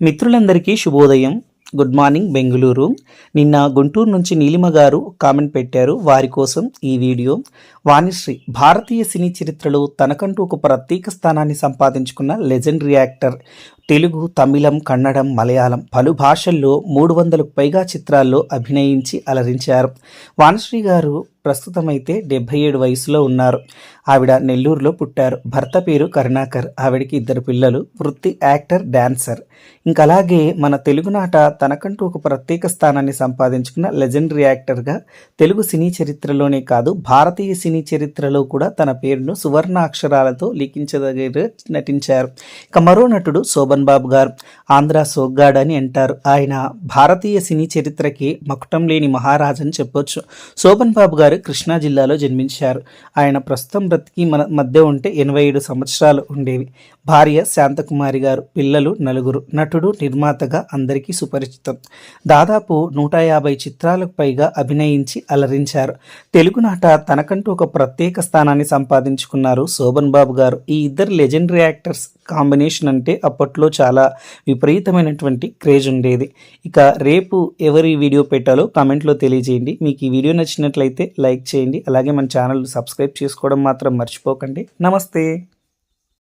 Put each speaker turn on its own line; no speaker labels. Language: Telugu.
మిత్రులందరికీ శుభోదయం. Good morning Bengaluru. నిన్న గుంటూరు నుంచి నీలిమ గారు కామెంట్ పెట్టారు వారి కోసం ఈ వీడియో. వాణిశ్రీ భారతీయ సినీ చరిత్రలో తనకంటూ ఒక ప్రత్యేక స్థానాన్ని సంపాదించుకున్న లెజెండరీ యాక్టర్ తెలుగు తమిళం కన్నడం మలయాళం పలు భాషల్లో మూడు వందలకు పైగా చిత్రాల్లో అభినయించి అలరించారు. వానశ్రీ గారు ప్రస్తుతం అయితే డెబ్బై ఏడు వయసులో ఉన్నారు. ఆవిడ నెల్లూరులో పుట్టారు. భర్త పేరు కరుణాకర్. ఆవిడకి ఇద్దరు పిల్లలు. వృత్తి యాక్టర్ డాన్సర్. ఇంకా అలాగే మన తెలుగునాట తనకంటూ ఒక ప్రత్యేక స్థానాన్ని సంపాదించుకున్న లెజెండరీ యాక్టర్గా తెలుగు సినీ చరిత్రలోనే కాదు భారతీయ సినీ చరిత్రలో కూడా తన పేరును సువర్ణ అక్షరాలతో లిఖించదగిన నటించారు. ఇక మరో నటుడు శోభన్ బాబు గారు ఆంధ్ర సోగ్గాడ్ అని అంటారు. ఆయన భారతీయ సినీ చరిత్రకి మకుటం లేని మహారాజ్ అని చెప్పొచ్చు. శోభన్ బాబు గారు కృష్ణా జిల్లాలో జన్మించారు. ఆయన ప్రస్తుతం బ్రతికి మన మధ్య ఉంటే ఎనభై ఏడు సంవత్సరాలు ఉండేవి. భార్య శాంతకుమారి గారు పిల్లలు నలుగురు నటుడు నిర్మాతగా అందరికీ సుపరిచితం. దాదాపు నూట యాభై చిత్రాలకు పైగా అభినయించి అలరించారు. తెలుగునాట తనకంటూ ఒక ప్రత్యేక స్థానాన్ని సంపాదించుకున్నారు శోభన్ బాబు గారు. ఈ ఇద్దరు లెజెండరీ యాక్టర్స్ కాంబినేషన్ అంటే అప్పట్లో చాలా విపరీతమైనటువంటి క్రేజ్ ఉండేది. ఇక రేపు ఎవరి వీడియో పెట్టాలో కామెంట్లో తెలియజేయండి. మీకు ఈ వీడియో నచ్చినట్లయితే లైక్ చేయండి. అలాగే మన ఛానల్ సబ్స్క్రైబ్ చేసుకోవడం మాత్రం మర్చిపోకండి. నమస్తే.